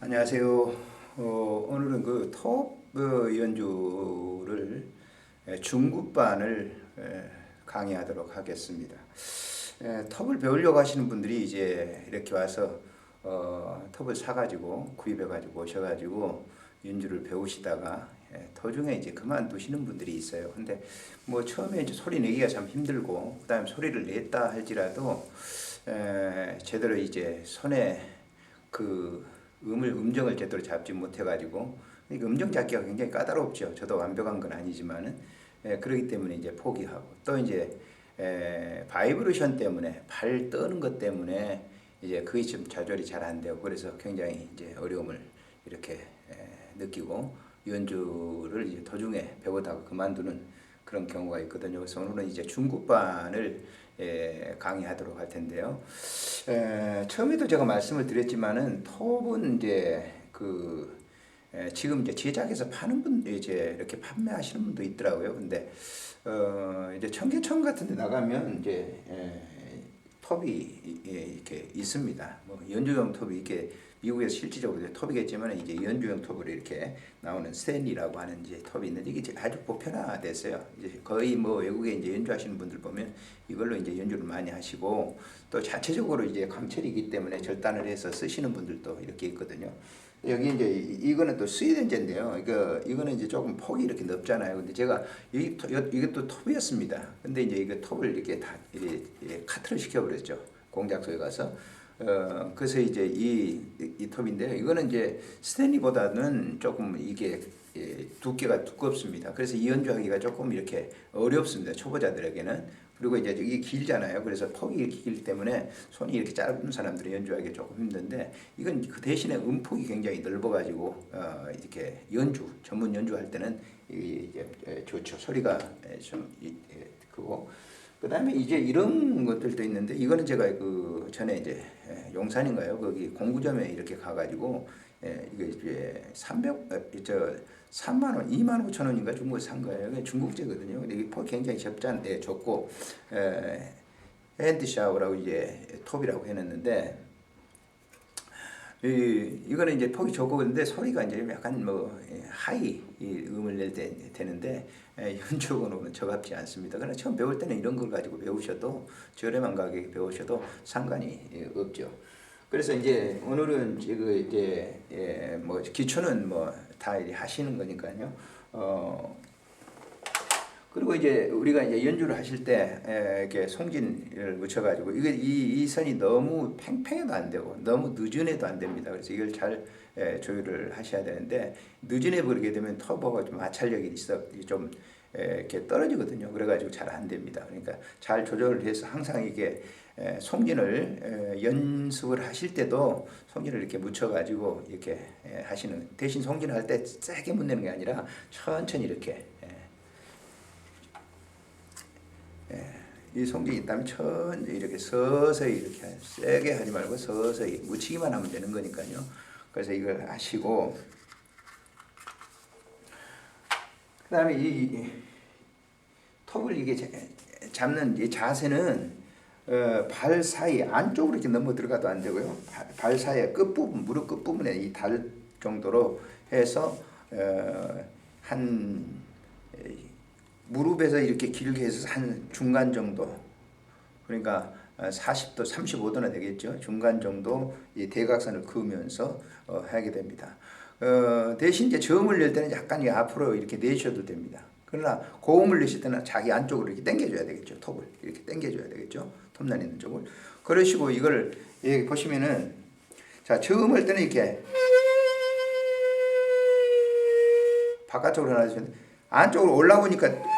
안녕하세요. 어, 오늘은 그톱 그 연주를 에, 중급반을 에, 강의하도록 하겠습니다. 에, 톱을 배우려고 하시는 분들이 이제 이렇게 와서 어, 톱을 사가지고 구입해가지고 오셔가지고 연주를 배우시다가 예, 도중에 이제 그만두시는 분들이 있어요. 근데 뭐 처음에 이제 소리 내기가 참 힘들고 그다음에 소리를 냈다 할지라도 에, 제대로 이제 손에 그 음을 음정을 제대로 잡지 못해가지고 그러니까 음정 잡기가 굉장히 까다롭죠. 저도 완벽한 건 아니지만은 에, 그렇기 때문에 이제 포기하고 또 이제 에, 바이브레이션 때문에 발 떠는 것 때문에 이제 그게 좀 조절이 잘 안 되고 그래서 굉장히 이제 어려움을 이렇게 에, 느끼고 연주를 이제 도중에 배우다가 그만두는 그런 경우가 있거든요. 그래서 오늘은 이제 중급반을 에, 강의하도록 할 텐데요. 에, 처음에도 제가 말씀을 드렸지만은 톱은 이제 그 에, 지금 이제 제작해서 파는 분 이제 이렇게 판매하시는 분도 있더라고요. 근데 어, 이제 청계천 같은 데 나가면 이제 에, 톱이 예, 이렇게 있습니다. 뭐 연주용 톱이 이렇게 미국에서 실질적으로 이제 톱이겠지만 이제 연주용 톱으로 이렇게 나오는 스탠리라고 하는 이제 톱이 있는데 이게 아주 보편화됐어요. 이제 거의 뭐 외국에 이제 연주하시는 분들 보면 이걸로 이제 연주를 많이 하시고 또 자체적으로 이제 강철이기 때문에 절단을 해서 쓰시는 분들도 이렇게 있거든요. 여기 이제 이거는 또 스웨덴제인데요. 이거 이거는 이제 조금 폭이 이렇게 넓잖아요. 근데 제가 이 이게 또 톱이었습니다. 근데 이제 이거 톱을 이렇게 다 이렇게 카트를 시켜버렸죠. 공작소에 가서. 어 그래서 이제 이, 이 톱인데요. 이거는 이제 스탠리보다는 조금 이게 예, 두께가 두껍습니다. 그래서 이 연주하기가 조금 이렇게 어렵습니다. 초보자들에게는. 그리고 이제 이게 길잖아요. 그래서 폭이 이렇게 길기 때문에 손이 이렇게 짧은 사람들이 연주하기 조금 힘든데 이건 그 대신에 음폭이 굉장히 넓어가지고 어 이렇게 연주 전문 연주할 때는 이게 좋죠. 소리가 좀 크고 그 다음에 이제 이런 것들도 있는데 이거는 제가 그 전에 이제 용산인가요? 거기 공구점에 이렇게 가가지고 이게 이제 300, 저 3만 원, 2만 5천 원인가 중국에 산 거예요. 중국제거든요. 근데 이게 굉장히 접잔데 좋고 에, 핸드샤워라고 이제 톱이라고 해놨는데 이 이거는 이제 폭이 그런데 소리가 이제 약간 뭐 하이 음을 낼 때 되는데 현주적으로는 적합지 않습니다. 그러나 처음 배울 때는 이런 걸 가지고 배우셔도 저렴한 가격에 배우셔도 상관이 없죠. 그래서 이제 오늘은 지금 이제 예, 뭐 기초는 뭐 다 하시는 거니까요. 어 그리고 이제 우리가 이제 연주를 하실 때 에, 이렇게 송진을 묻혀가지고 이게 이, 이 선이 너무 팽팽해도 안 되고 너무 늦은해도 안 됩니다. 그래서 이걸 잘 에, 조율을 하셔야 되는데 늦은해 버리게 되면 터보가 좀 마찰력이 있어 좀 에, 이렇게 떨어지거든요. 그래가지고 잘 안 됩니다. 그러니까 잘 조절을 해서 항상 이게 송진을 연습을 하실 때도 송진을 이렇게 묻혀가지고 이렇게 하시는 대신 송진을 할 때 세게 묻는 게 아니라 천천히 이렇게 이 송진이 있다면 천천히 이렇게 서서히 이렇게 세게 하지 말고 서서히 묻히기만 하면 되는 거니까요. 그래서 이걸 아시고 그 다음에 이 톱을 이게 잡는 이 자세는 어, 발 사이 안쪽으로 이렇게 넘어 들어가도 안 되고요. 발, 발 사이 끝 부분 무릎 끝 부분에 이달 정도로 해서 어, 한 무릎에서 이렇게 길게 해서 한 중간 정도 그러니까 40도 35도나 되겠죠? 중간 정도 이 대각선을 그으면서 어, 하게 됩니다. 어, 대신 이제 저음을 낼 때는 약간 앞으로 이렇게 내셔도 됩니다. 그러나 고음을 내실 때는 자기 안쪽으로 이렇게 당겨줘야 되겠죠. 톱을 이렇게 당겨줘야 되겠죠. 톱난 있는 쪽을. 그러시고 이걸 여기 보시면은 자 저음할 때는 이렇게 바깥쪽으로 나주시면 안쪽으로 올라오니까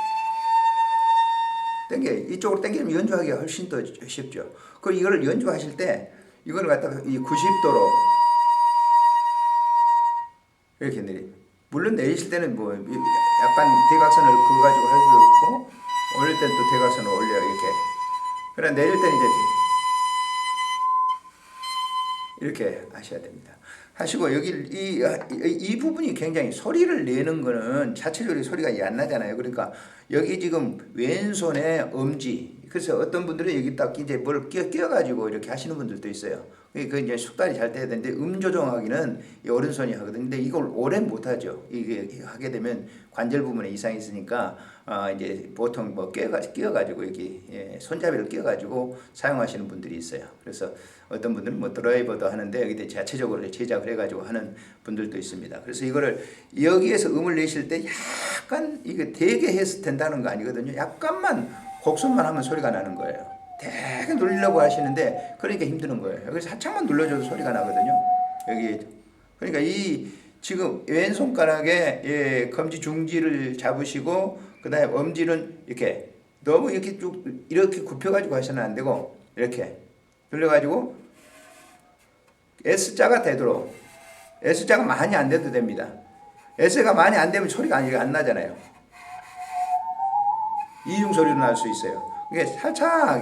땡겨 이쪽으로 땡기면 연주하기가 훨씬 더 쉽죠. 그 이거를 연주하실 때 이걸 갖다가 이 90도로 이렇게 내리. 물론 내리실 때는 뭐 약간 대각선을 그어 가지고 할 수도 있고 올릴 때는 또 대각선을 올려 이렇게. 그러나 내릴 때는 이제 이렇게 하셔야 됩니다. 하시고 여기 이, 이, 이 부분이 굉장히 소리를 내는 거는 자체적으로 소리가 안 나잖아요. 그러니까 여기 지금 왼손에 엄지. 그래서 어떤 분들은 여기 딱 이제 뭘 끼워, 끼워가지고 이렇게 하시는 분들도 있어요. 그 이제 숙달이 잘 돼야 되는데 음 조정하기는 이 오른손이 하거든요. 근데 이걸 오래 못 하죠. 이게 하게 되면 관절 부분에 이상이 있으니까 아 이제 보통 뭐 끼어가 끼어 가지고 여기 예, 손잡이를 끼어 가지고 사용하시는 분들이 있어요. 그래서 어떤 분들은 뭐 드라이버도 하는데 여기 자체적으로 제작을 해 가지고 하는 분들도 있습니다. 그래서 이거를 여기에서 음을 내실 때 약간 이게 되게 해서 된다는 거 아니거든요. 약간만 곡선만 하면 소리가 나는 거예요. 되게 눌리려고 하시는데 그러니까 힘드는 거예요. 여기 살짝만 눌러줘도 소리가 나거든요. 여기 그러니까 이 지금 왼손가락에 예, 검지 중지를 잡으시고 그다음에 엄지는 이렇게 너무 이렇게 쭉 이렇게 굽혀가지고 하시면 안 되고 이렇게 눌려가지고 S자가 되도록 S자가 많이 안 돼도 됩니다. S가 많이 안 되면 소리가 안, 안 나잖아요. 이중 소리로 날 수 있어요. 이게 살짝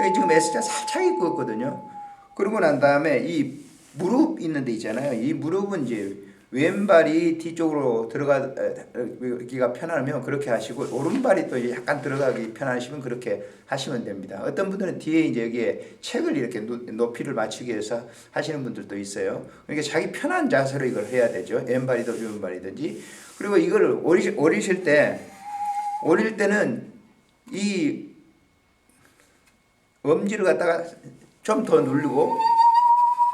여기 지금 S자 살짝 있고 있거든요. 그러고 난 다음에 이 무릎 있는 데 있잖아요. 이 무릎은 이제 왼발이 뒤쪽으로 들어가기가 편하면 그렇게 하시고 오른발이 또 약간 들어가기 편하시면 그렇게 하시면 됩니다. 어떤 분들은 뒤에 이제 여기에 책을 이렇게 높이를 맞추기 위해서 하시는 분들도 있어요. 그러니까 자기 편한 자세로 이걸 해야 되죠. 왼발이든 오른발이든지. 그리고 이거를 오리실, 오리실 때 오릴 때는 이 엄지를 갖다가 좀 더 누르고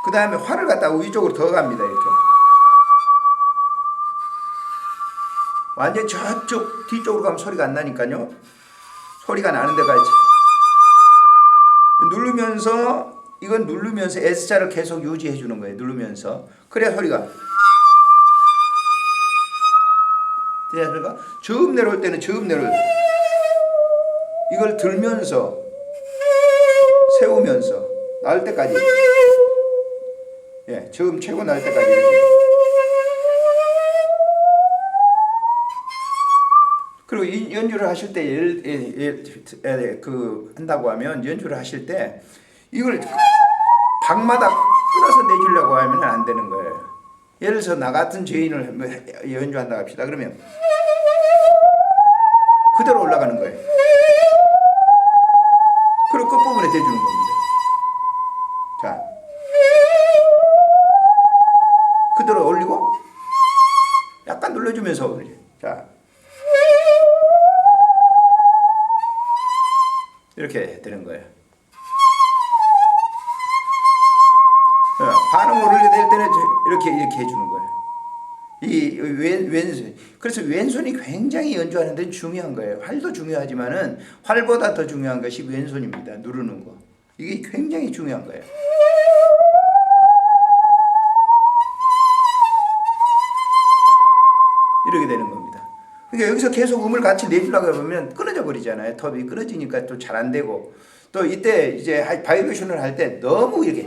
그 다음에 활을 갖다가 위쪽으로 더 갑니다 이렇게. 완전 저쪽 뒤쪽으로 가면 소리가 안 나니까요. 소리가 나는 데가 있지. 누르면서 이건 누르면서 S자를 계속 유지해 주는 거예요 누르면서. 그래야 소리가. 소리가? 저음 내려올 때는 저음 내려올 이걸 들면서 세우면서 나올 때까지 예, 저음 최고 나올 때까지 그리고 이 연주를 하실 때 예를, 예를, 예를 그 한다고 하면 연주를 하실 때 이걸 방마다 끊어서 내주려고 하면 안 되는 거예요. 예를 들어서 나 같은 죄인을 뭐 연주한다 합시다. 그러면 그대로 올라가는 거예요. 끝부분에 대주는 겁니다. 자. 그대로 올리고 약간 눌러주면서 올리. 자. 이렇게 되는 거예요. 어, 반음 오르게 될 때는 이렇게 이렇게 해주는 거예요. 이 왼, 왼손. 그래서 왼손이 굉장히 연주하는 데 중요한 거예요. 활도 중요하지만은 활보다 더 중요한 것이 왼손입니다. 누르는 거. 이게 굉장히 중요한 거예요. 이렇게 되는 겁니다. 그러니까 여기서 계속 음을 같이 내주려고 하면 끊어져 버리잖아요. 톱이 끊어지니까 또 잘 안 되고 또 이때 이제 바이브레이션을 할 때 너무 이렇게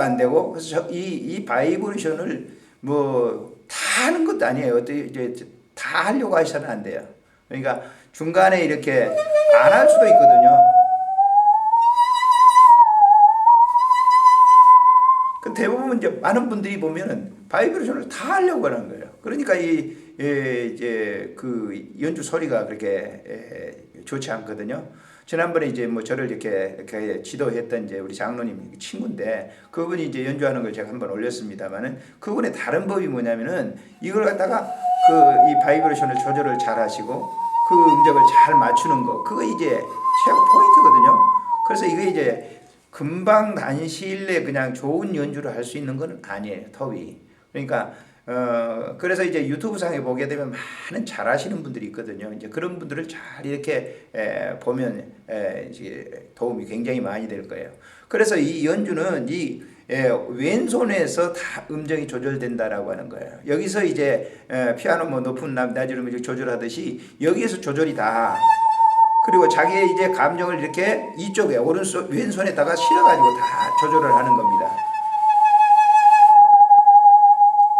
떨어도 안 되고 그래서 이, 이 바이브레이션을 뭐 다 하는 것도 아니에요. 어떻게 이제 다 하려고 하셔는 안 돼요. 그러니까 중간에 이렇게 안 할 수도 있거든요. 그 대부분 이제 많은 분들이 보면은 바이브레이션을 다 하려고 하는 거예요. 그러니까 이 예, 이제 그 연주 소리가 그렇게 예, 좋지 않거든요. 지난번에 이제 뭐 저를 이렇게, 이렇게 지도했던 이제 우리 장로님 친구인데 그분이 이제 연주하는 걸 제가 한번 올렸습니다만은 그분의 다른 법이 뭐냐면은 이걸 갖다가 그 이 바이브레이션을 조절을 잘 하시고 그 음정을 잘 맞추는 거 그거 이제 최고 포인트거든요. 그래서 이게 이제 금방 단시일 내에 그냥 좋은 연주를 할 수 있는 건 아니에요. 톱이. 그러니까 어 그래서 이제 유튜브 상에 보게 되면 많은 잘 하시는 분들이 있거든요. 이제 그런 분들을 잘 이렇게 에, 보면 에, 이제 도움이 굉장히 많이 될 거예요. 그래서 이 연주는 이 에, 왼손에서 다 음정이 조절된다라고 하는 거예요. 여기서 이제 에, 피아노 뭐 높은 낮은 조절하듯이 여기에서 조절이 다 그리고 자기의 이제 감정을 이렇게 이쪽에 오른손 왼손에다가 실어가지고 다 조절을 하는 겁니다.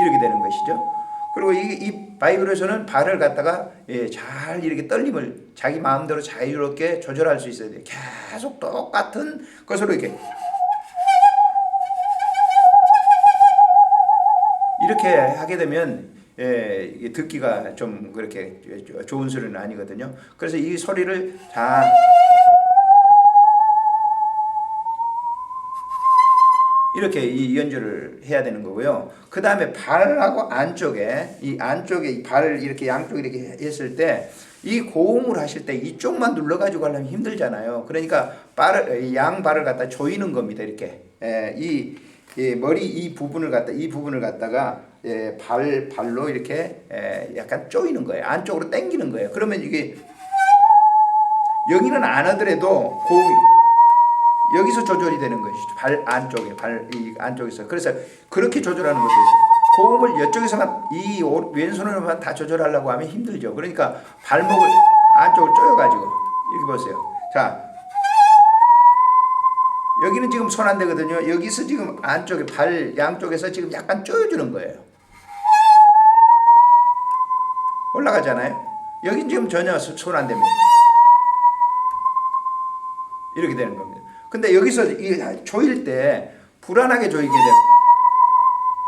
이렇게 되는 것이죠. 그리고 이, 이 바이브레이션은 발을 갖다가 예, 잘 이렇게 떨림을 자기 마음대로 자유롭게 조절할 수 있어야 돼요. 계속 똑같은 것으로 이렇게 이렇게 하게 되면 예, 듣기가 좀 그렇게 좋은 소리는 아니거든요. 그래서 이 소리를 자 이렇게 이 연주를 해야 되는 거고요. 그 다음에 발하고 안쪽에 이 안쪽에 이 발을 이렇게 양쪽 이렇게 했을 때 이 고음을 하실 때 이쪽만 눌러가지고 하려면 힘들잖아요. 그러니까 발을 이양 발을 갖다 조이는 겁니다. 이렇게 예, 이, 이 머리 이 부분을 갖다 이 부분을 갖다가 예, 발 발로 이렇게 예, 약간 조이는 거예요. 안쪽으로 당기는 거예요. 그러면 이게 여기는 안 하더라도 고음이 여기서 조절이 되는 것이죠. 발 안쪽에 발 이 안쪽에서 그래서 그렇게 조절하는 것이 고음을 이쪽에서만 이 오- 왼손으로만 다 조절하려고 하면 힘들죠. 그러니까 발목을 안쪽을 조여가지고 이렇게 보세요. 자 여기는 지금 손 안 되거든요. 여기서 지금 안쪽에 발 양쪽에서 지금 약간 조여주는 거예요. 올라가잖아요. 여긴 지금 전혀 손 안 됩니다. 이렇게 되는 겁니다. 근데 여기서 이 조일 때 불안하게 조이게 되면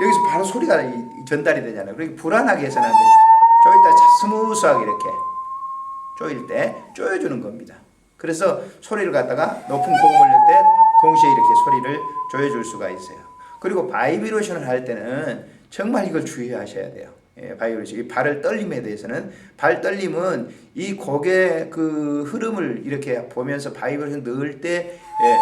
여기서 바로 소리가 전달이 되잖아요. 그러니까 불안하게 해서는 안 돼요. 조일 때 자- 스무스하게 이렇게 조일 때 조여주는 겁니다. 그래서 소리를 갖다가 높은 고음을 낼때 동시에 이렇게 소리를 조여줄 수가 있어요. 그리고 바이브레이션을 할 때는 정말 이걸 주의하셔야 돼요. 예, 바이브레이션. 이 발을 떨림에 대해서는 발 떨림은 이 곡의 그 흐름을 이렇게 보면서 바이브레이션 넣을 때 예,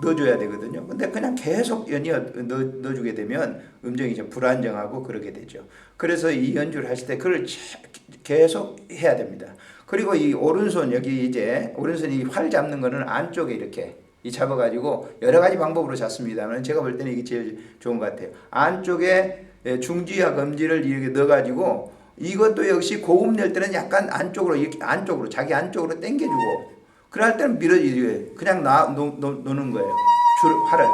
넣어줘야 되거든요. 근데 그냥 계속 연이어 넣어, 넣어주게 되면 음정이 좀 불안정하고 그러게 되죠. 그래서 이 연주를 하실 때 그걸 차- 계속 해야 됩니다. 그리고 이 오른손 여기 이제 오른손 이 활 잡는 거는 안쪽에 이렇게 이 잡아가지고 여러 가지 방법으로 잡습니다만 제가 볼 때는 이게 제일 좋은 것 같아요. 안쪽에 예, 중지와 검지를 이렇게 넣어가지고 이것도 역시 고음 낼 때는 약간 안쪽으로 이렇게 안쪽으로 자기 안쪽으로 당겨주고 그럴 때는 밀어주지 그냥 노, 노 는 거예요. 줄 활을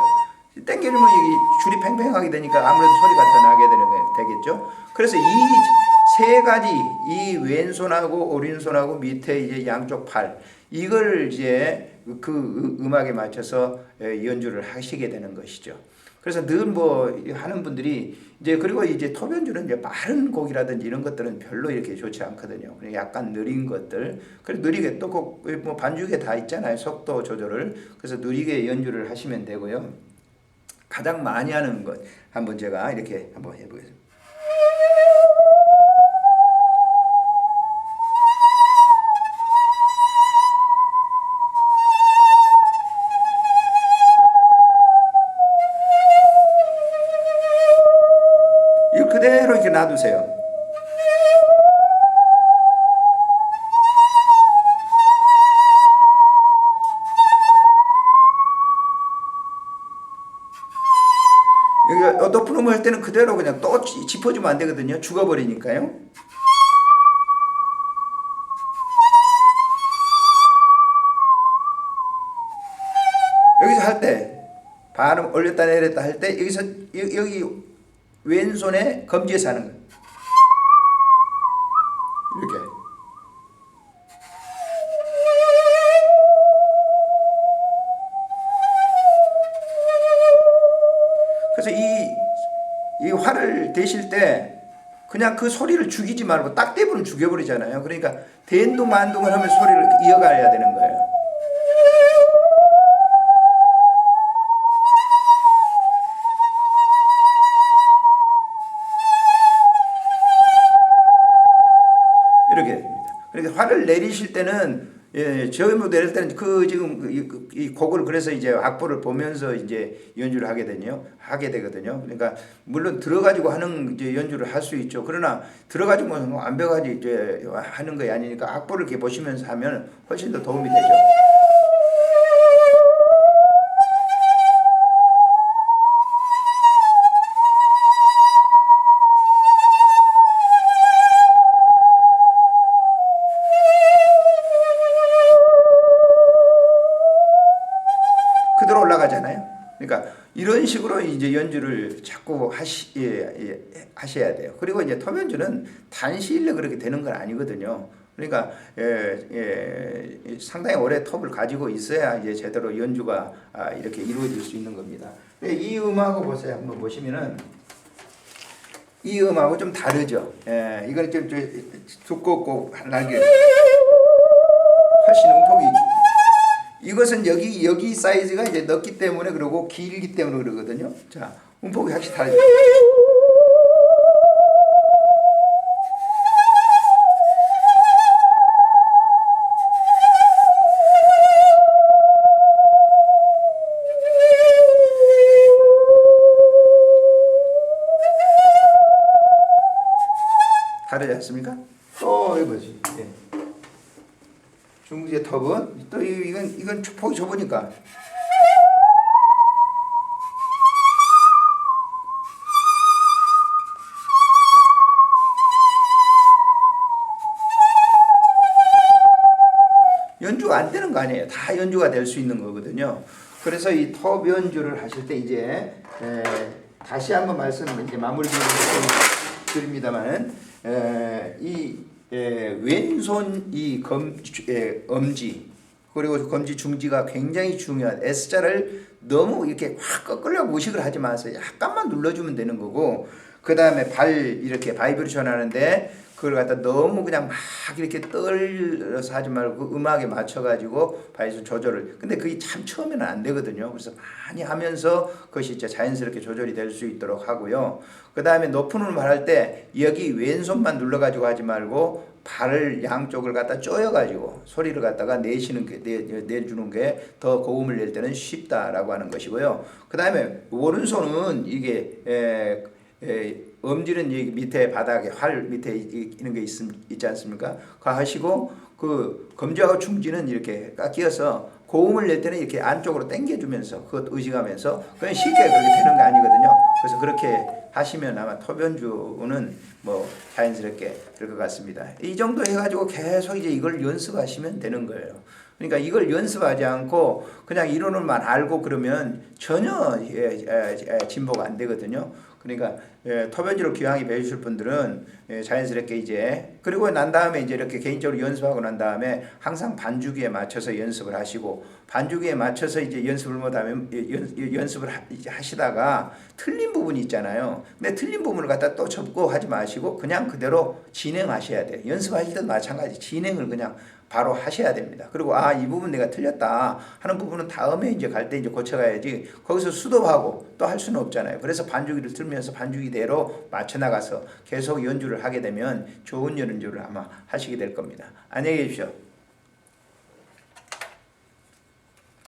당겨주면 이게 줄이 팽팽하게 되니까 아무래도 소리가 더 나게 되는 거 되겠죠. 그래서 이세 가지 이 왼손하고 오른손하고 밑에 이제 양쪽 팔 이걸 이제 그 음- 음악에 맞춰서 예, 연주를 하시게 되는 것이죠. 그래서 늘 뭐 하는 분들이 이제 그리고 이제 톱 연주는 이제 빠른 곡이라든지 이런 것들은 별로 이렇게 좋지 않거든요. 약간 느린 것들, 그래 느리게 또뭐 반주에 다 있잖아요. 속도 조절을 그래서 느리게 연주를 하시면 되고요. 가장 많이 하는 것 한번 제가 이렇게 한번 해보겠습니다. 놔두세요. 여기 음을 할 때는 그대로 그냥 또 짚- 짚어주면 안 되거든요. 죽어버리니까요. 여기서 할 때 발음 올렸다 내렸다 할 때 여기서 여- 여기 왼손에 검지에서 하는 거예요. 이렇게. 그래서 이, 이 활을 대실 때 그냥 그 소리를 죽이지 말고 딱 대부분 죽여버리잖아요. 그러니까 대인동 만동을 하면 소리를 이어가야 되는 거예요. 화를 내리실 때는 예, 저음으로 내릴 때는 그 지금 그 이, 그- 이 곡을 그래서 이제 악보를 보면서 이제 연주를 하게 되네요. 하게 되거든요. 그러니까 물론 들어가지고 하는 이제 연주를 할 수 있죠. 그러나 들어가지고 뭐 완벽하게 이제 하는 거 아니니까 악보를 이렇게 보시면서 하면 훨씬 더 도움이 되죠. 이런 식으로 이제 연주를 자꾸 하시 예, 예, 하셔야 돼요. 그리고 이제 톱 연주는 단시일에 그렇게 되는 건 아니거든요. 그러니까 예, 예, 상당히 오래 톱을 가지고 있어야 이제 제대로 연주가 아, 이렇게 이루어질 수 있는 겁니다. 이 음악을 보세요. 한번 보시면은 이 음하고 좀 다르죠. 예, 이거는 좀, 좀 두껍고 날개 이것은 여기 여기 사이즈가 이제 넓기 때문에 그러고 길기 때문에 그러거든요. 자, 음폭이 확실히 다르죠. 다르지 않습니까? 또 이거지. 예. 중국의 톱은 또 이- 이건 이건 폭이 좁으니까 연주가 안 되는 거 아니에요. 다 연주가 될 수 있는 거거든요. 그래서 이 톱 연주를 하실 때 이제 에, 다시 한번 말씀 이제 마무리 드립니다만은 에, 이 에, 왼손 이 검, 에, 엄지 그리고 검지 중지가 굉장히 중요한 S자를 너무 이렇게 확 꺾으려고 무식을 하지 마세요. 약간만 눌러주면 되는 거고 그 다음에 발 이렇게 바이브레이션 하는데 그걸 갖다 너무 그냥 막 이렇게 떨어서 하지 말고 그 음악에 맞춰가지고 바이브레이션 조절을 근데 그게 참 처음에는 안 되거든요. 그래서 많이 하면서 그것이 이제 자연스럽게 조절이 될 수 있도록 하고요. 그 다음에 높은 음을 할 때 여기 왼손만 눌러가지고 하지 말고 발을 양쪽을 갖다 쪼여가지고 소리를 갖다가 내시는 게 내, 내주는 게 더 고음을 낼 때는 쉽다라고 하는 것이고요. 그 다음에 오른손은 이게 에, 에, 엄지는 여기 밑에 바닥에 활 밑에 이- 있는 게 있, 있지 않습니까? 그 하시고 그 검지하고 중지는 이렇게 깎여서 고음을 낼 때는 이렇게 안쪽으로 당겨주면서 그것 의식하면서 그냥 쉽게 그렇게 되는 거 아니거든요. 그래서 그렇게 하시면 아마 토변주는 뭐 자연스럽게 될 것 같습니다. 이 정도 해가지고 계속 이제 이걸 연습하시면 되는 거예요. 그러니까 이걸 연습하지 않고 그냥 이론을만 알고 그러면 전혀 예, 예, 예, 진보가 안 되거든요. 그러니까 예, 토변주를 기왕에 배우실 분들은 예, 자연스럽게 이제 그리고 난 다음에 이제 이렇게 개인적으로 연습하고 난 다음에 항상 반주기에 맞춰서 연습을 하시고 반주기에 맞춰서 이제 연습을 못하면 예, 연, 연습을 하, 하시다가 틀린 부분이 있잖아요. 근데 틀린 부분을 갖다 또 접고 하지 마시고 그냥 그대로 진행하셔야 돼요. 연습하실 때도 마찬가지 진행을 그냥 바로 하셔야 됩니다. 그리고 아 이 부분 내가 틀렸다 하는 부분은 다음에 이제 갈 때 이제 고쳐가야지 거기서 수도하고 또 할 수는 없잖아요. 그래서 반주기를 틀면서 반주기대로 맞춰 나가서 계속 연주를 하게 되면 좋은 연주를 아마 하시게 될 겁니다. 안녕히 계십시오.